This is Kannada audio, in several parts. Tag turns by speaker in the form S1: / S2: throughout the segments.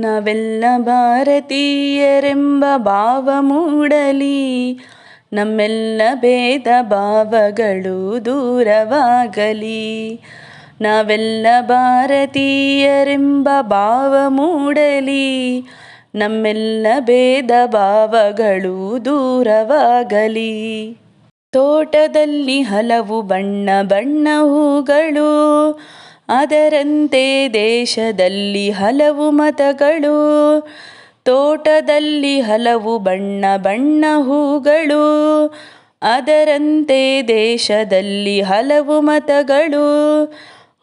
S1: ನಾವೆಲ್ಲ ಭಾರತೀಯರೆಂಬ ಭಾವ ಮೂಡಲಿ ನಮ್ಮೆಲ್ಲ ಭೇದ ಭಾವಗಳು ದೂರವಾಗಲಿ. ನಾವೆಲ್ಲ ಭಾರತೀಯರೆಂಬ ಭಾವ ಮೂಡಲಿ ನಮ್ಮೆಲ್ಲ ಭೇದ ಭಾವಗಳು ದೂರವಾಗಲಿ. ತೋಟದಲ್ಲಿ ಹಲವು ಬಣ್ಣ ಬಣ್ಣ ಹೂಗಳು. ಅದರಂತೆ ದೇಶದಲ್ಲಿ ಹಲವು ಮತಗಳು, ತೋಟದಲ್ಲಿ ಹಲವು ಬಣ್ಣ ಬಣ್ಣ ಹೂಗಳು, ಅದರಂತೆ ದೇಶದಲ್ಲಿ ಹಲವು ಮತಗಳು,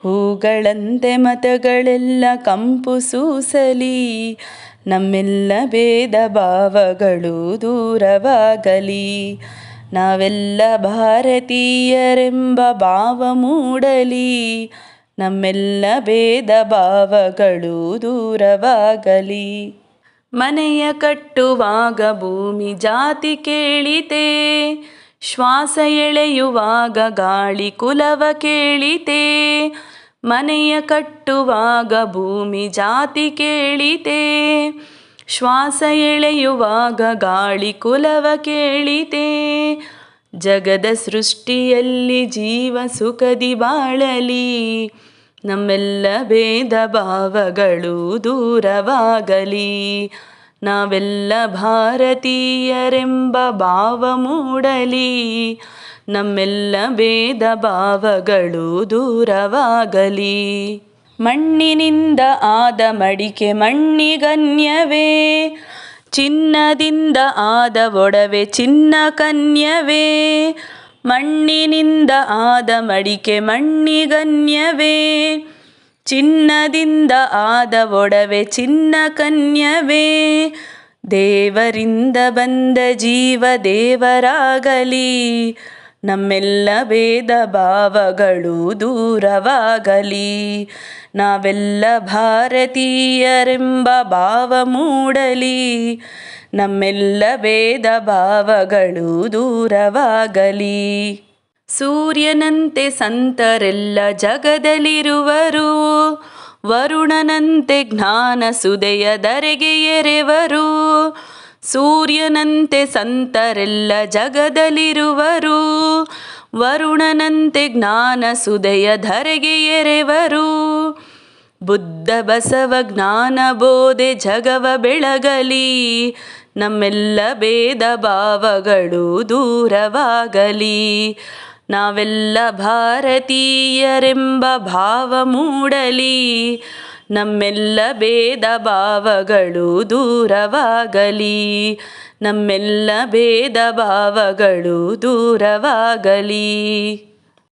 S1: ಹೂಗಳಂತೆ ಮತಗಳೆಲ್ಲ ಕಂಪು ಸೂಸಲಿ, ನಮ್ಮೆಲ್ಲ ಭೇದ ಭಾವಗಳು ದೂರವಾಗಲಿ. ನಾವೆಲ್ಲ ಭಾರತೀಯರೆಂಬ ಭಾವ ಮೂಡಲಿ. ನಮ್ಮೆಲ್ಲ ಭೇದ ಭಾವಗಳು ದೂರವಾಗಲಿ. ಮನೆಯ ಕಟ್ಟುವಾಗ ಭೂಮಿ ಜಾತಿ ಕೇಳಿತೆ, ಶ್ವಾಸ ಎಳೆಯುವಾಗ ಗಾಳಿ ಕುಲವ ಕೇಳಿತೆ. ಮನೆಯ ಕಟ್ಟುವಾಗ ಭೂಮಿ ಜಾತಿ ಕೇಳಿತೆ, ಶ್ವಾಸ ಎಳೆಯುವಾಗ ಗಾಳಿ ಕುಲವ ಕೇಳಿತೆ. ಜಗದ ಸೃಷ್ಟಿಯಲ್ಲಿ ಜೀವ ಸುಖದಿ ಬಾಳಲಿ. ನಮ್ಮೆಲ್ಲ ಭೇದ ಭಾವಗಳು ದೂರವಾಗಲಿ. ನಾವೆಲ್ಲ ಭಾರತೀಯರೆಂಬ ಭಾವ ಮೂಡಲಿ. ನಮ್ಮೆಲ್ಲ ಭೇದ ಭಾವಗಳು ದೂರವಾಗಲಿ. ಮಣ್ಣಿನಿಂದ ಆದ ಮಡಿಕೆ ಮಣ್ಣಿಗನ್ಯವೇ. ಚಿನ್ನದಿಂದ ಆದ ಒಡವೆ ಚಿನ್ನ ಕನ್ಯವೇ. ಮಣ್ಣಿನಿಂದ ಆದ ಮಡಿಕೆ ಮಣ್ಣಿಗನ್ಯವೇ. ಚಿನ್ನದಿಂದ ಆದ ಒಡವೆ ಚಿನ್ನ ಕನ್ಯವೇ. ದೇವರಿಂದ ಬಂದ ಜೀವ ದೇವರಾಗಲಿ. ನಮ್ಮೆಲ್ಲ ಭೇದ ಭಾವಗಳು ದೂರವಾಗಲಿ. ನಾವೆಲ್ಲ ಭಾರತೀಯರೆಂಬ ಭಾವ ಮೂಡಲಿ. ನಮ್ಮೆಲ್ಲ ಭೇದ ಭಾವಗಳು ದೂರವಾಗಲಿ. ಸೂರ್ಯನಂತೆ ಸಂತರೆಲ್ಲ ಜಗದಲ್ಲಿರುವರು. ವರುಣನಂತೆ ಜ್ಞಾನ ಸುದೆಯ ಧರೆಗೆ ಎರೆವರು. ಸೂರ್ಯನಂತೆ ಸಂತರೆಲ್ಲ ಜಗದಲ್ಲಿರುವರು, ವರುಣನಂತೆ ಜ್ಞಾನ ಸುದಯ ಧರೆಗೆ ಎರೆವರು. ಬುದ್ಧ ಬಸವ ಜ್ಞಾನ ಬೋಧೆ ಜಗವ ಬೆಳಗಲಿ, ನಮ್ಮೆಲ್ಲ ಭೇದ ಭಾವಗಳು ದೂರವಾಗಲಿ. ನಾವೆಲ್ಲ ಭಾರತೀಯರೆಂಬ ಭಾವ ಮೂಡಲಿ ನಮ್ಮೆಲ್ಲ ಭೇದ ಭಾವಗಳು ದೂರವಾಗಲಿ. ನಮ್ಮೆಲ್ಲ ಭೇದ ಭಾವಗಳು ದೂರವಾಗಲಿ.